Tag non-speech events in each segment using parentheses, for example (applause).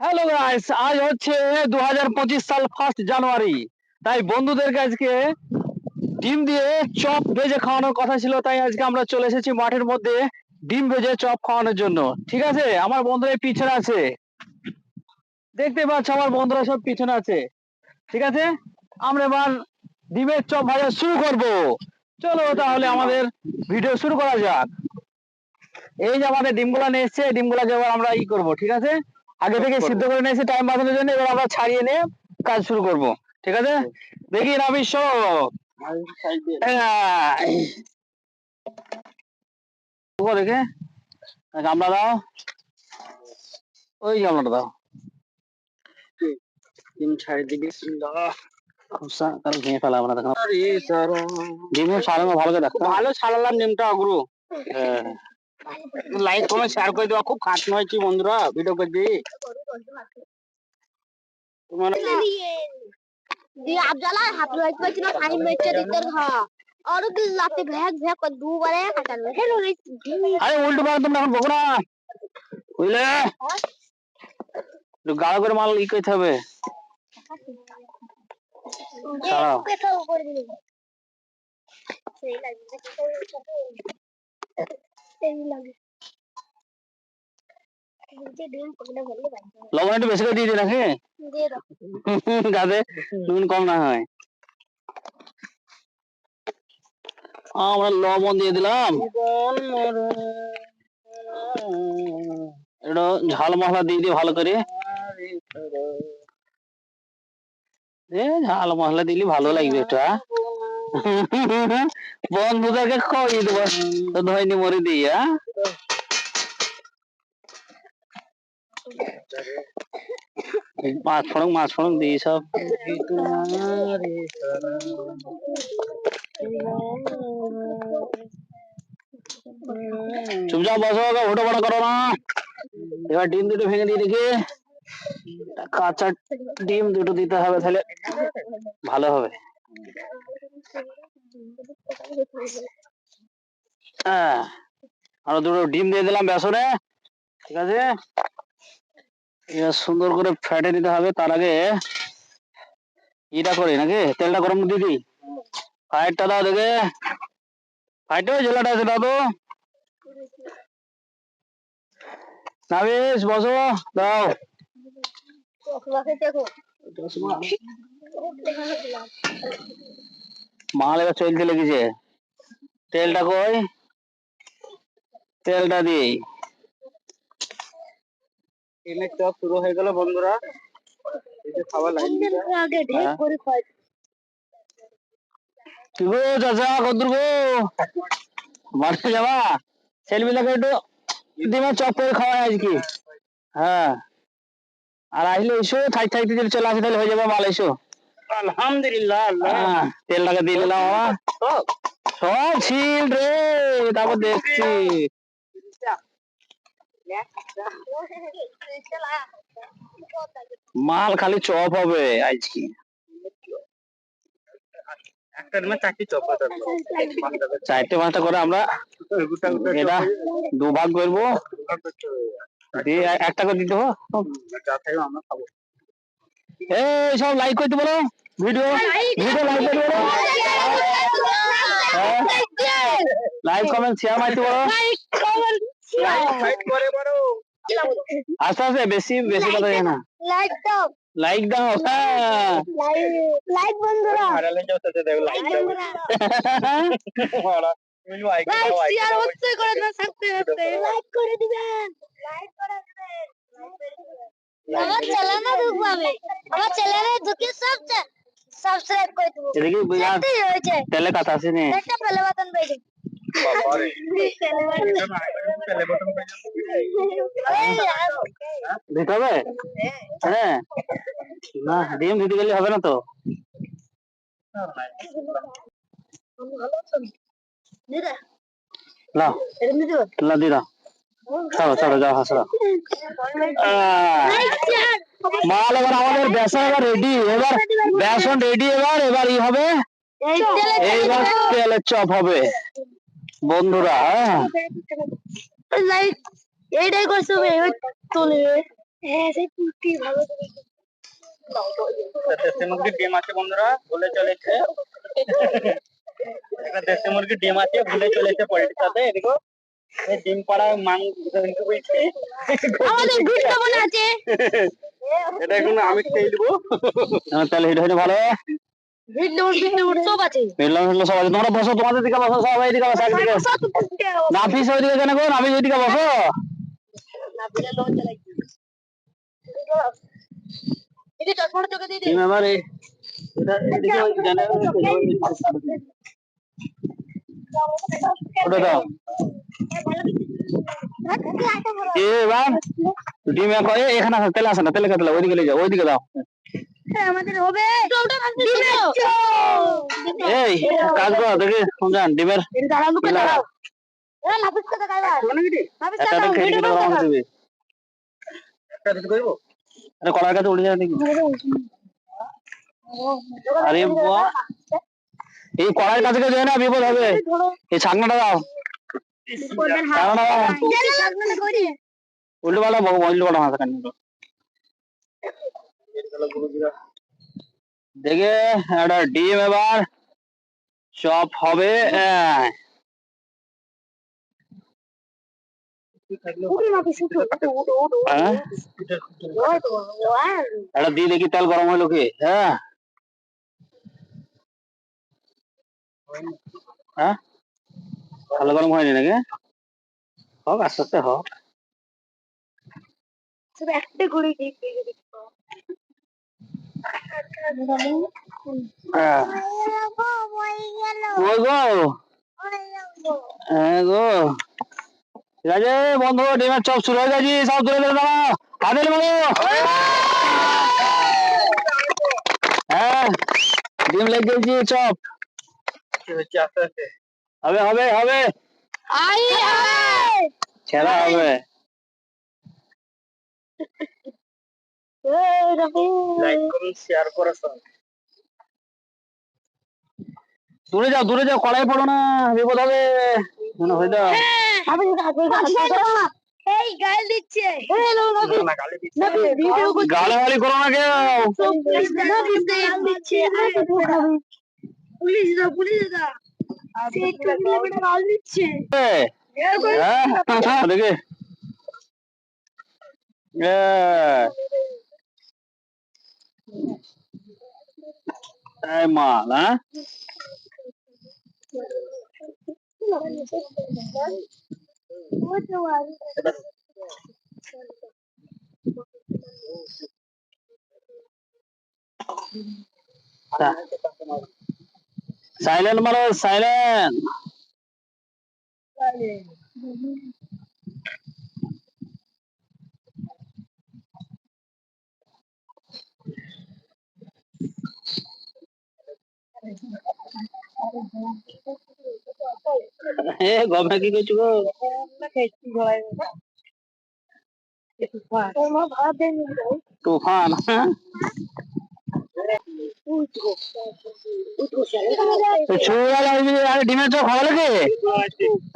Hello guys আজ হচ্ছে দু হাজার পঁচিশ সাল ফার্স্ট জানুয়ারি তাই বন্ধুদের আজকে ডিম দিয়ে চপ ভেজে খাওয়ানোর কথা ছিল, তাই আজকে আমরা চলে এসেছি মাঠের মধ্যে ডিম ভেজে চপ খাওয়ানোর জন্য। ঠিক আছে? আমার বন্ধুরা পিছনে আছে। দেখতে পাচ্ছ আমার বন্ধুরা সব পিছনে আছে। ঠিক আছে? আমরা এবার ডিমের চপ ভাজা শুরু করব। চলো তাহলে আমাদের ভিডিও শুরু করা যাক। এই যে আমাদের ডিমগুলা নিয়ে এসছে ডিমগুলাকে এবার আমরা ই করব, ঠিক আছে? আগে থেকে সিদ্ধ করে নিয়েছি টাইম বাঁচানোর জন্য এবার আমরা ছাড়িয়ে নিয়ে কাজ শুরু করব। ঠিক আছে? দেখি রাবি শো দেখে। গামলা দাও। ওই গামলাটা দাও। ডিম ছাড়ি দিবি ভালো ছাড়ালাম নিমটা অগ্রু। হ্যাঁ। লাইক কমেন্ট শেয়ার করে দেওয়া খুব খাটনি হয়েছে বন্ধুরা? ভিডিও করছি তোমার দিয়ে আবজালা হাত লাইট পাচ্ছি না টাইম মেচে দিতে ঘা বুঝলে? একটু করে মাল ই করতে হবে। ছাড়াও। লবণ একটু বেশি করে দিয়ে দিই নাকি? (laughs) যাতে নুন কম না হয়। আমরা লবণ দিয়ে দিলাম। একটু ঝাল মশলা দিয়ে দিই ভালো করে। ঝাল মশলা দিলে ভালো লাগবে এটা বন্ধুদেরকে খাওয়াই দেবো। তো ধয়নি মরে হ্যাঁ মাছ ফড়ং মাছ ফড়ং দিই সব। চুপচাপ বসো ওটো বড় করো না। এবার ডিম দুটো ভেঙে দিয়ে দেখি। কাঁচা ডিম দুটো দিতে হবে তাহলে ভালো হবে। হ্যাঁ আরও দুটো ডিম দিয়ে দিলাম বেসনে। ঠিক আছে? সুন্দর করে ফেটে নিতে হবে। তার আগে ইটা করি নাকি? তেলটা গরম দিয়ে দিই। ফাইটটা দাও দেখে। ফাইটে জেলাটা আছে দাও তো নাবিস বসো দাও। দেখো। মাল এবার চলতে লেগেছে তেলটা কই? তেলটা দিই। ডিমের চপ শুরু হয়ে গেল বন্ধুরা। লাইন হ্যাঁ। কি গো চাচা কদ্দুর গো মাঠে যাবা? ছেলেমিলাকে একটু ডিমের চপ করে খাওয়াই আজকে। হ্যাঁ। আর আসলে এসো থাই থাইতে যদি চলে আসে তাহলে হয়ে যাবে মাল এসো। আলহামদুলিল্লাহ আল্লাহ। তেলটাকে দিয়ে দিলাম আমার সব। সব ছিল রে তারপর দেখছি। মাল খালি চপ হবে আজকে চারটে পাঁচটা করে আমরা গোটা গোটা এটা দু ভাগ করব একটা করে দিতে হবে। এই সব লাইক করতে বলো। ভিডিও ভিডিও লাইক করতে বলো। লাইক কমেন্ট শেয়ার মারতে বলো। আস্তে আস্তে বেশি বেশি কথা জানা লাইক দাও। লাইক দাও। হ্যাঁ। লাইক বন্ধুরা। হারালে যাও সাথে দেখো লাইক দাও লাইক লাইক দাও লাইক শেয়ার হচ্ছে করে না থাকতে থাকতে লাইক করে দিবেন। লাইক করে দিবেন। আমার চ্যানেলে ঢুকবে আমার চ্যানেলে ঢুকে সব সাবস্ক্রাইব করে দেবো। এদিকে বুঝা হয়েছে। তেলে কথা আছে নে একটা বেল বাটন দিতে হবে? হ্যাঁ না ডিম দিতে গেলে হবে না তো। লাও লা। যাও মাল এবার আমাদের বেসন এবার রেডি এবার বেসন রেডি এবার এবার ই হবে এইবার তেলের চপ হবে। বন্ধুরা হ্যাঁ। লাইক এইটাই করছে তোলে। হ্যাঁ সেই পুষ্টি ভালো দেশি মুরগির ডিম আছে বন্ধুরা ভুলে চলেছে। একটা দেশি মুরগির ডিম আছে ভুলে চলেছে পোল্ট্রির সাথে এদিকে। ডিম পাড়া বলছি আমাদের গুড কেমন আছে? এটা এখন আমি খেয়ে দিবো তাহলে এটা হচ্ছে ভালো। তোমরা বসো তোমাদের দিকে বসো সবাই এদিকে বসো একদিকে নাফিস ওইদিকে কেন গো? নাফিস ওইদিকে বসো। না বিলে লোন চালাইছি এটা চশমাটা চোখে দিয়ে দে টিম এবার এই- এটা এদিকে ওই জানে ওটা দাও। এ এবার ডিম এক হয় এখানে আসে তেলে আসে না তেলে কেটে ওইদিকে নিয়ে যাও ওইদিকে দাও। আমাদের হবে। এই কাজ করো দেখি শুনছেন ডিমের কলার কাছে উড়ে যাবে দেখি আরে বাবা এই কড়াইয়ের কাছে কেউ যায় না বিপদ হবে। এই ছাকনাটা দাও। উল্টো পাল্টা উল্টো পাল্টা মাথা কান? দেখে একটা ডিম এবার চপ হবে আহ, হ্যাঁ। একটা দিয়ে দেখি তেল গরম হলো কি হ্যাঁ। হ্যাঁ? ভালো গরম হয়নি নাকি? হোক আস্তে আস্তে হোক। একটা হ্যাঁ। গো। হ্যাঁ ঠিক আছে বন্ধু ডিমের চপ শুরু হয়ে গেছি সব তুলে হাতে হ্যাঁ। ডিম লেগে গেছি চপ। কি হচ্ছে আস্তে আস্তে হবে হবে হবে ছেড়া হবে লাইক করুন শেয়ার করো সব দূরে যাও দূরে যাও কড়াই পড়ো না বিপদ হবে মনে হয় দাও এই গাল দিচ্ছে না গালি দিচ্ছে গালাগালি করো না কেউ পুলিশ দা পুলিশ দা গাল দিচ্ছে হ্যাঁ। দেখে। এই মাল হ্যাঁ। সাইলেন্ট মারো সাইলেন্ট কি করছ গো তুফান হ্যাঁ? তো ছোড়া লাগবে আরে ডিমের চপ খাওয়া লাগে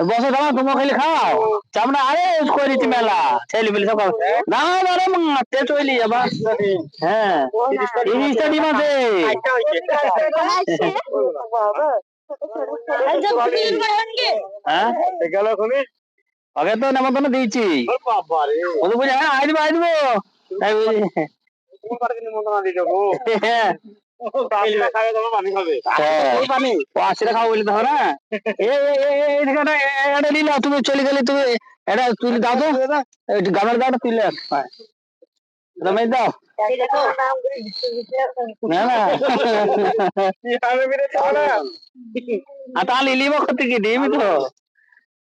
বসে দাও তোমরা খালি খাও চামড়া আরে করে দিচ্ছি মেলা ছেলে পেলে সব দাও আরে মাতে চলি যাবা হ্যাঁ তিরিশটা ডিম আছে হ্যাঁ গেল ওখানে আগে তো নেমন্তন্ন দিয়েছি। বাবা রে ও তো বলছে হ্যাঁ আই দিব বলছি তুমি হ্যাঁ। নিলে তুমি চলে গেলে তুমি এটা তুলে দাও তো। গামের দাও তুলে হ্যাঁ। রমেশ দাও। চলে আর তাহলে লিব করতে কি দিবি তো?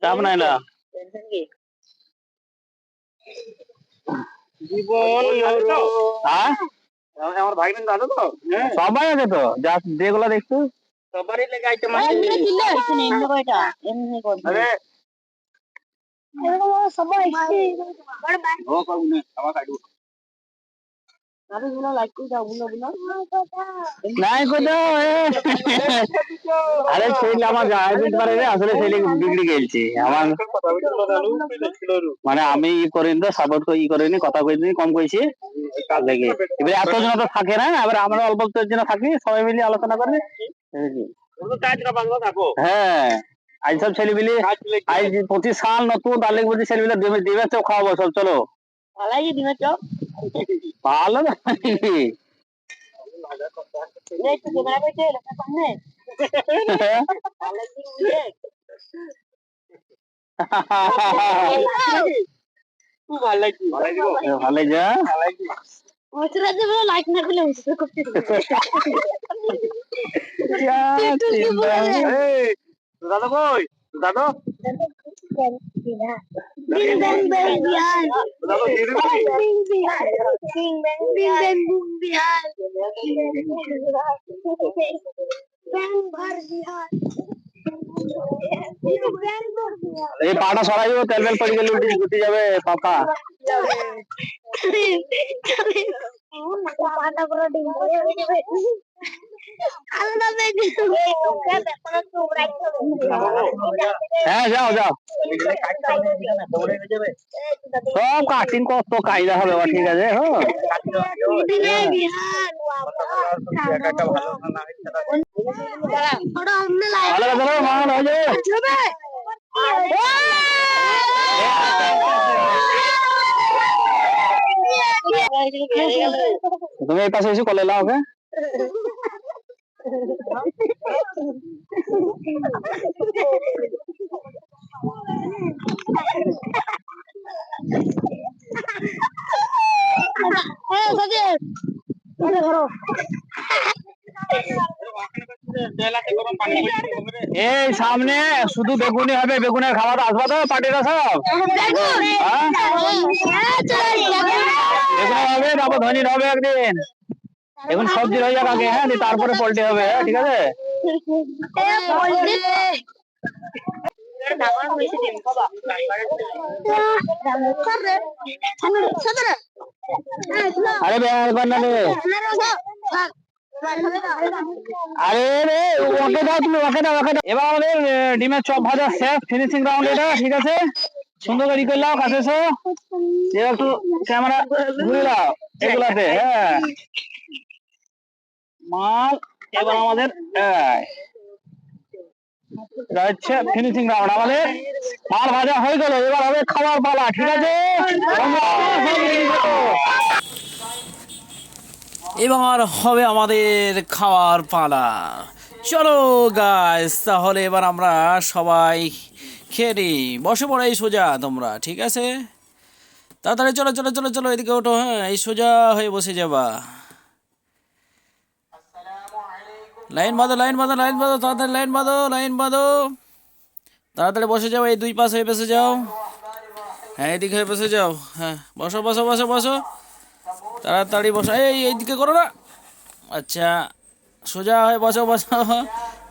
চাপ নাই না। জীবন হ্যাঁ? আমার ভাই বোন দাদা তো? হ্যাঁ। সবাই আছে তো? যা যেগুলো দেখছ। সবারই লেগে আইটেম আছে আরে। সবাই ও করব না। খাওয়া খাইবো নাই কোথাও আরে ছেলে আমার যায় দিতে রে আসলে ছেলে বিগড়ে গেছে আমার মানে আমি ই করিনি তো সাপোর্ট ই করিনি কথা কইনি কম কইছি। এবারে এতজন তো থাকে না এবার আমরা অল্প অল্প জন থাকি সবাই মিলে আলোচনা করবে হ্যাঁ আজ সব ছেলে মিলে আজ প্রতি সাল নতুন তাহলে বলছি ছেলে মিলে দেবে দেবে তো খাওয়াবো সব চলো। ভালো না ভালো যা লাইক না করলে দাদা কই? দাদা? Bing bang bang bihan. দাদা দিয়ে দিবি Bing bihan. Bing bang bing bang boom bihan. Bang bar bihan. Bing bang bar bihan. এই পাটা সরাই দেবো তেল বেল পড়ে গেলে উঠে গুটি যাবে পাপা পাটা পুরো ডিম হয়ে যাবে আলাদা বেগে হ্যাঁ যাও যাও সব কাটিং কত কায়দা হবে বা ঠিক আছে হ্যাঁ ভালো কথা বলো, মাল হয়ে যাবে তুমি এই পাশে এসে কলে লাও ওকে এই সামনে শুধু বেগুনি হবে, বেগুনের খাবার আসবা তো পার্টিরা সব? হবে, তারপর ধনির হবে একদিন এখন সবজি হয়ে যাক আগে হ্যাঁ তারপরে পোল্ট্রি হবে হ্যাঁ ঠিক আছে আরে বেয়ার কর রে আরে রে ওকে দাও তুমি ওকে দাও ওকে দাও। এবার আমাদের ডিমের চপ ভাজা শেষ। ফিনিশিং রাউন্ড এটা ঠিক আছে? সুন্দর করে ই করে নাও কাছে এসো। এবার একটু ক্যামেরা ঘুরে দাও এগুলাতে হ্যাঁ। মাল এবার আমাদের ফিনিশিং রাউন্ড আমাদের মাল ভাজা হয়ে গেল। এবার হবে খাওয়ার পালা। ঠিক আছে। এবার হবে আমাদের খাওয়ার পালা। চলো গাইস তাহলে এবার আমরা সবাই খেয়ে নিই। বসে পড়ো এই সোজা তোমরা ঠিক আছে? তাড়াতাড়ি চলো চলো চলো চলো এদিকে ওঠো। হ্যাঁ এই সোজা হয়ে বসে যাবা। লাইন বাঁধো লাইন বাঁধো লাইন বাঁধো, তাড়াতাড়ি লাইন বাঁধো লাইন বাঁধো। তাড়াতাড়ি বসে যাও, এই দুই পাশ হয়ে বসে যাও। হ্যাঁ এদিকে হয়ে বসে যাও। হ্যাঁ বসো বসো বসো বসো। তাড়াতাড়ি বসো। এই এইদিকে করো না। আচ্ছা সোজা হয়ে বসো বসো।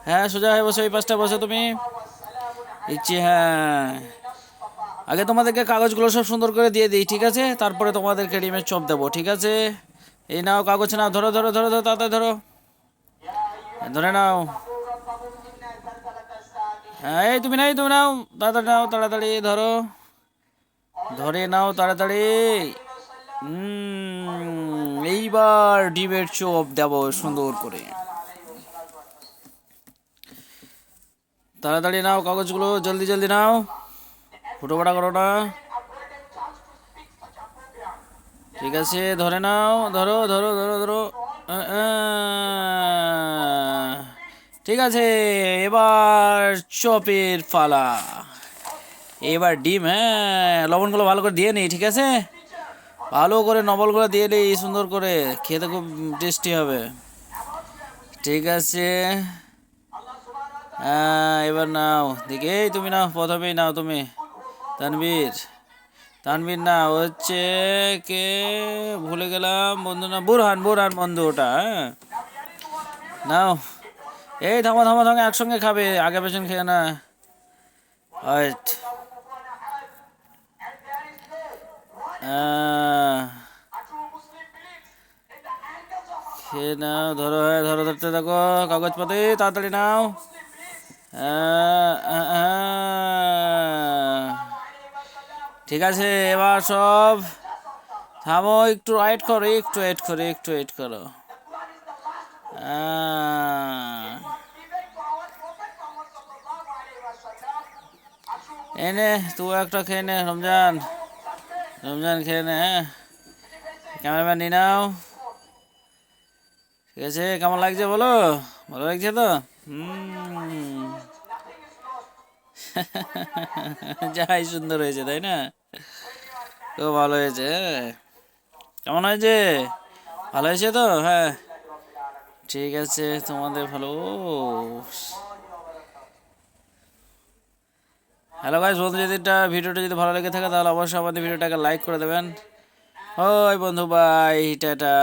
হ্যাঁ সোজা হয়ে বসো, এই পাশটা বসো তুমি। দিচ্ছি হ্যাঁ। আগে তোমাদেরকে কাগজগুলো সব সুন্দর করে দিয়ে দিই, ঠিক আছে? তারপরে তোমাদেরকে ডিমের চপ দেবো, ঠিক আছে? এই নাও, কাগজ নাও, ধরো ধরো ধরো ধরো, তাড়াতাড়ি ধরো। ধরে নাও। হ্যাঁ এই তুমি নাই তুমি নাও। তাড়াতাড়ি নাও, তাড়াতাড়ি ধরো। ধরে নাও, তাড়াতাড়ি। এইবার ডিমের চপ দেব সুন্দর করে। তাড়াতাড়ি নাও কাগজগুলো, জলদি জলদি নাও। ফুটো ফাটা করো না। ঠিক আছে, ধরে নাও, ধরো ধরো ধরো ধরো। ঠিক আছে, এবার চপের পালা। এবার ডিম হ্যাঁ লবণগুলো ভালো করে দিয়ে নিই, ঠিক আছে? ভালো করে নবলগুলো দিয়ে নিই, সুন্দর করে। খেতে খুব টেস্টি হবে। ঠিক আছে। হ্যাঁ এবার নাও। দেখি, এই তুমি নাও, প্রথমেই নাও তুমি। তানবীর তানবীর না, হচ্ছে কে? ভুলে গেলাম, বন্ধু না, বুরহান বুরহান বন্ধু ওটা হ্যাঁ। নাও। এই থামো থামো থামো একসঙ্গে খাবে, আগে পেছন খেয়ে না রাইট খেয়ে নাও, ধরো হ্যাঁ ধরো, ধরতে থাকো, কাগজপাতি, তাড়াতাড়ি নাও। ঠিক আছে, এবার সব থামো, একটু ওয়েট করো, একটু ওয়েট করো, একটু ওয়েট করো আহ। এনে, তুই একটা খেয়ে নে, রমজান। রমজান খেয়ে নে হ্যাঁ? ক্যামেরাম্যান নিয়ে নাও। ঠিক আছে, কেমন লাগছে বলো? ভালো লাগছে তো? (laughs) যাই, সুন্দর হয়েছে, তাই না? খুব ভালো হয়েছে হ্যাঁ। কেমন হয়েছে? ভালো হয়েছে তো? হ্যাঁ। ঠিক আছে, তোমাদের ভালো। হ্যালো গাইজ বন্ধু যদি এটা ভিডিওটা যদি ভালো লেগে থাকে তাহলে অবশ্যই আমাদের ভিডিওটাকে লাইক করে দেবেন। ওই বন্ধু বাই টাটা।